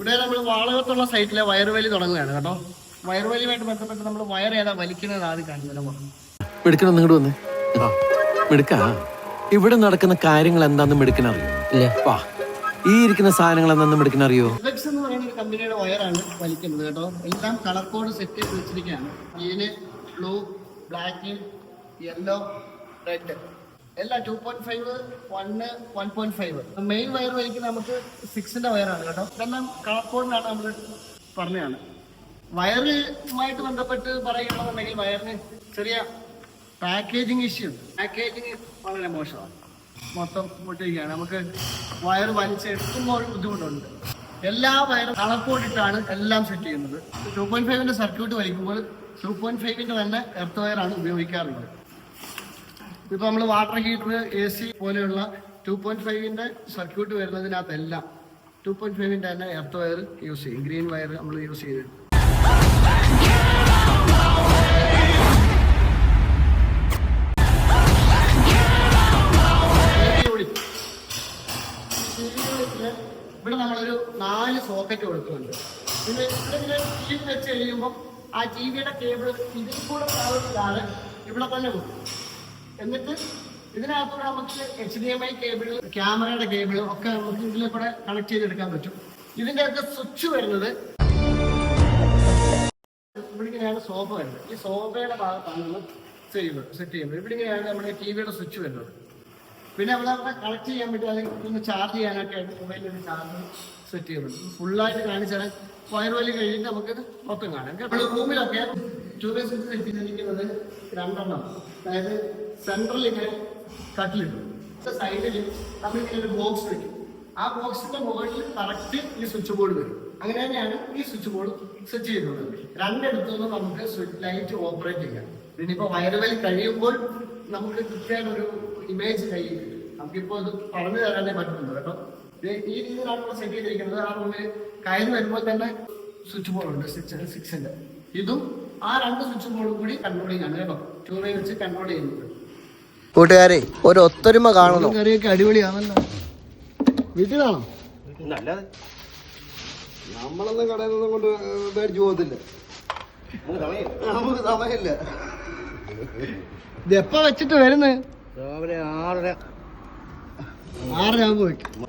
ഇവിടെ നമ്മൾ വാളകത്തുള്ള സൈറ്റിലെ വയറുവലി തുടങ്ങുകയാണ് കേട്ടോ. വയറുവലിയുമായിട്ട് ബന്ധപ്പെട്ട് നമ്മൾ വയർ ഏതാ വലിക്കുന്നത് ആദ്യം കാണിച്ചു മിടുക്കണം നിങ്ങോട്ട് വന്ന്. മിടുക്ക. ഇവിടെ നടക്കുന്ന കാര്യങ്ങൾ എന്താന്ന് മിടുക്കൻ അറിയോ? ഇല്ല. വാ. ഈ ഇരിക്കുന്ന സാധനങ്ങൾ എന്താന്ന് മിടുക്കൻ അറിയോ? എന്ന് പറയുന്ന ഒരു കമ്പനിയുടെ വയറാണ് വലിക്കുന്നത് കേട്ടോ. എല്ലാം കളർ കോഡ് സെറ്റ് ചെയ്ത് വെച്ചിരിക്കുകയാണ്. Green blue black yellow red എല്ലാം two point five one one point five main wire വലിക്കുന്ന നമുക്ക് സിക്സിന്റെ വയറാണ് കേട്ടോ. ഇതെല്ലാം കളർ കോഡിനാണ് നമ്മൾ പറഞ്ഞതാണ്. വയറുമായിട്ട് ബന്ധപ്പെട്ട് പറയുകയാണെന്നുണ്ടെങ്കിൽ വയറിന് ചെറിയ പാക്കേജിങ് ഇഷ്യൂ പാക്കേജിങ് വളരെ മോശമാണ്. മൊത്തം പൊട്ടിരിക്കുകയാണ് നമുക്ക് വയർ വലിച്ചെടുക്കുമ്പോൾ ഒരു ബുദ്ധിമുട്ടുണ്ട്. എല്ലാ വയറും കളർക്കോട്ടിട്ടാണ് എല്ലാം സെറ്റ് ചെയ്യുന്നത്. ടു പോയിന്റ് ഫൈവിന്റെ സർക്യൂട്ട് വലിക്കുമ്പോൾ ടു പോയിന്റ് ഫൈവിന്റെ തന്നെ എർത്ത് വയറാണ് ഉപയോഗിക്കാറുള്ളത്. ഇപ്പൊ നമ്മൾ വാട്ടർ ഹീറ്റർ എ സി പോലെയുള്ള ടു പോയിന്റ് ഫൈവിന്റെ സർക്യൂട്ട് വരുന്നതിനകത്തെല്ലാം ടു പോയിന്റ് ഫൈവിന്റെ തന്നെ എർത്ത് വയർ യൂസ് ചെയ്യും. ഗ്രീൻ വയർ നമ്മൾ യൂസ് ചെയ്ത്. ഇവിടെ നമ്മളൊരു നാല് സോക്കറ്റ് കൊടുക്കുന്നുണ്ട്. പിന്നെ ഇവിടെ ഇങ്ങനെ ടി വി വെച്ച് കഴിയുമ്പോൾ ആ ടി വിയുടെ കേബിൾ ഇതിൽ കൂടെ ഇവിടെ തന്നെ കൊടുക്കും. എന്നിട്ട് ഇതിനകത്തൂടെ നമുക്ക് H D M I cable ക്യാമറയുടെ കേബിൾ ഒക്കെ നമുക്ക് ഇതിൽ കൂടെ കണക്ട് ചെയ്തെടുക്കാൻ പറ്റും. ഇതിന്റെ അകത്ത് സ്വിച്ച് വരുന്നത് ഇവിടെയാണ് സോഫ വരുന്നത്. ഈ സോഫയുടെ ഭാഗത്താണ് നമ്മൾ ചെയ്യുന്നത് സെറ്റ് ചെയ്യുന്നത്. ഇവിടെയാണ് നമ്മുടെ ടി വിയുടെ സ്വിച്ച് വരുന്നത്. പിന്നെ അവിടെ അവിടെ കണക്ട് ചെയ്യാൻ പറ്റും അല്ലെങ്കിൽ ഒന്ന് ചാർജ് ചെയ്യാനൊക്കെ ആയിട്ട് മൊബൈലിൽ ചാർജ് സെറ്റ് ചെയ്യുന്നുണ്ട്. ഫുള്ളായിട്ട് കാണിച്ചാൽ വയർ വലി കഴിഞ്ഞിട്ട് നമുക്കിത് മൊത്തം കാണാം. റൂമിലൊക്കെ ട്യൂബ് സ്വിച്ച് വെച്ചിരിക്കുന്നത് രണ്ടെണ്ണം. അതായത് സെൻട്രൽ ഇങ്ങനെ കട്ടിലിട്ടു സൈഡിൽ നമ്മളിങ്ങനെ ഒരു ബോക്സ് വെക്കും. ആ ബോക്സിന്റെ മുകളിൽ കറക്റ്റ് ഈ സ്വിച്ച് ബോർഡ് വരും. അങ്ങനെ തന്നെയാണ് ഈ സ്വിച്ച് ബോർഡ് സ്വിച്ച് ചെയ്യുന്നത്. രണ്ടിടത്തുനിന്ന് നമുക്ക് ലൈറ്റ് ഓപ്പറേറ്റ് ചെയ്യാം. ഇതിനിപ്പോ വയറുവലി കഴിയുമ്പോൾ നമുക്ക് കൃത്യമായിട്ട് ഒരു ഇമേജ് കയ്യിൽ. നമുക്കിപ്പോ അത് പറഞ്ഞു തരാനേ പറ്റുന്നുണ്ട് കേട്ടോ. ഈ രീതിയിലാണ് നമ്മൾ സെറ്റ് ചെയ്തിരിക്കുന്നത്. ആ റൂമിൽ കയറി വരുമ്പോൾ തന്നെ സ്വിച്ച് ബോർഡ് ഉണ്ട്. സിക്സ് സിക്സിന്റെ ഇതും ആ രണ്ട് സ്വിച്ച് ബോർഡും കൂടി കൺട്രോൾ ചെയ്യാണ് കേട്ടോ. ടൂ വേ വെച്ച് കൺട്രോൾ ചെയ്യുന്നത്. കൂട്ടുകാരെ ഒരു ഒത്തൊരുമ കാണണം കറിയൊക്കെ അടിപൊളിയാണല്ലോ. വീട്ടിലാണോ? നമ്മളൊന്നും കടയിൽ നിന്നും കൊണ്ട് മേടിച്ചു പോകത്തില്ല. നമുക്ക് സമയമില്ല ഇത് എപ്പ വെച്ചിട്ട് വരുന്നത് രാവിലെ ആറര. ആറര ആകുമ്പോ വെക്കും.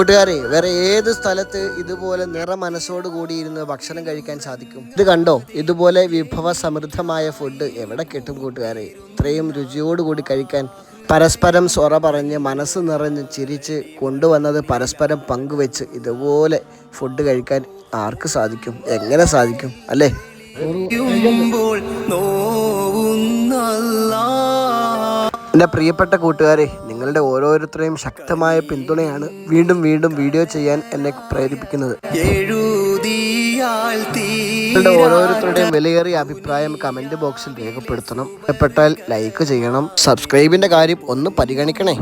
കൂട്ടുകാരെ വേറെ ഏത് സ്ഥലത്ത് ഇതുപോലെ നിറ മനസ്സോട് കൂടി ഇരുന്ന് ഭക്ഷണം കഴിക്കാൻ സാധിക്കും? ഇത് കണ്ടോ? ഇതുപോലെ വിഭവ സമൃദ്ധമായ ഫുഡ് എവിടെ കിട്ടും കൂട്ടുകാരെ? ഇത്രയും രുചിയോട് കൂടി കഴിക്കാൻ പരസ്പരം സ്വറ പറഞ്ഞ് മനസ്സ് നിറഞ്ഞ് ചിരിച്ച് കൊണ്ടുവന്നത് പരസ്പരം പങ്കുവെച്ച് ഇതുപോലെ ഫുഡ് കഴിക്കാൻ ആർക്ക് സാധിക്കും? എങ്ങനെ സാധിക്കും? അല്ലേ? എന്റെ പ്രിയപ്പെട്ട കൂട്ടുകാരെ നിങ്ങളുടെ ഓരോരുത്തരെയും ശക്തമായ പിന്തുണയാണ് വീണ്ടും വീണ്ടും വീഡിയോ ചെയ്യാൻ എന്നെ പ്രേരിപ്പിക്കുന്നത്. നിങ്ങളുടെ ഓരോരുത്തരുടെയും വിലയേറിയ അഭിപ്രായം കമന്റ് ബോക്സിൽ രേഖപ്പെടുത്തണം. ഇഷ്ടപ്പെട്ടാൽ ലൈക്ക് ചെയ്യണം. സബ്സ്ക്രൈബിന്റെ കാര്യം ഒന്ന് പരിഗണിക്കണേ.